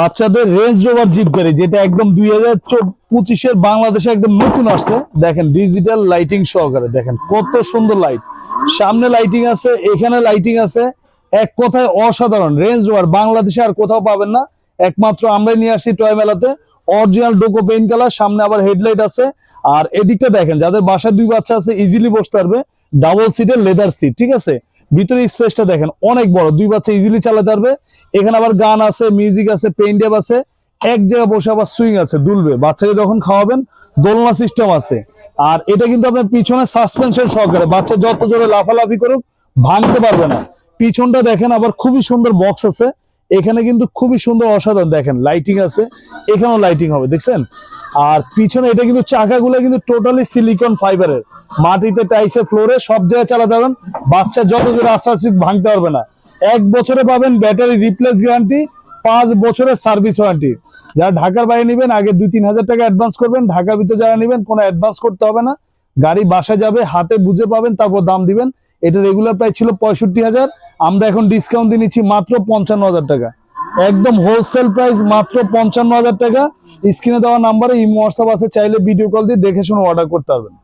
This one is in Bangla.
বাচ্চাদের রেঞ্জ রোভার জিপ গাড়ি যেটা একদম দুই হাজার পঁচিশের বাংলাদেশে একদম নতুন আসছে। দেখেন ডিজিটাল লাইটিং সহকারে। দেখেন, কত সুন্দর লাইট সামনে লাইটিং আছে, এখানে লাইটিং আছে। এক কথায় অসাধারণ। রেঞ্জ রোভার বাংলাদেশে আর কোথাও পাবেন না। একমাত্র আমরাই নিয়ে আসছি টয় মেলাতে। অরিজিনাল ডোকো পেইন্ট কালার সামনে আবার হেডলাইট আছে। আর এদিকটা দেখেন, যাদের বাসায় দুই বাচ্চা আছে ইজিলি বসতে পারবে। ডাবল সিটের লেদার সিট ঠিক আছে? ভিতরে স্পেসটা দেখেন, অনেক বড়। দুই বাচ্চা ইজিলি চালাতে পারবে। এখানে আবার গান আছে মিউজিক আছে পেইন্ট ডেপ আছে। এক জায়গায় বসে আবার সুইং আছে, দুলবে। বাচ্চাকে যখন খাওয়াবেন, দোলনা সিস্টেম আছে। আর এটা কিন্তু আপনার পিছনে সাসপেনশন সহকারে। বাচ্চা যত জোরে লাফালাফি করুক, ভাঙতে পারবে না। পিছনটা দেখেন, আবার খুবই সুন্দর বক্স আছে। এখানে কিন্তু খুবই সুন্দর অসাধারণ। দেখেন লাইটিং আছে। এখানেও লাইটিং হবে, দেখছেন? আর পিছনে এটা কিন্তু চাকাগুলো কিন্তু টোটালি সিলিকন ফাইবারের মাটিতে টাইসে, ফ্লোরে সব জায়গায় চালাতে পারবেন। বাচ্চা যত জোরে আস্তে ভাঙতে পারবে না। এক বছরে পাবেন ব্যাটারি রিপ্লেস গ্যারান্টি, পাঁচ বছরের সার্ভিস ওয়ারেন্টি। যারা ঢাকার বাইরে নেবেন, আগে দুই তিন হাজার টাকা অ্যাডভান্স করবেন। ঢাকার ভিতরে যারা নেবেন, কোনো অ্যাডভান্স করতে হবে না। গাড়ি বাসা যাবে, হাতে বুঝে পাবেন, তারপর দাম দিবেন। এটা রেগুলার প্রাইস ছিল পঁয়ষট্টি হাজার। আমরা এখন ডিসকাউন্ট দিয়ে নিচ্ছি মাত্র পঞ্চান্ন হাজার টাকা। একদম হোলসেল প্রাইস মাত্র পঞ্চান্ন হাজার টাকা। স্ক্রিনে দেওয়া নাম্বারে ইমো হোয়াটসঅ্যাপ আছে, চাইলে ভিডিও কল দিয়ে দেখে শুনে অর্ডার করতে পারবেন।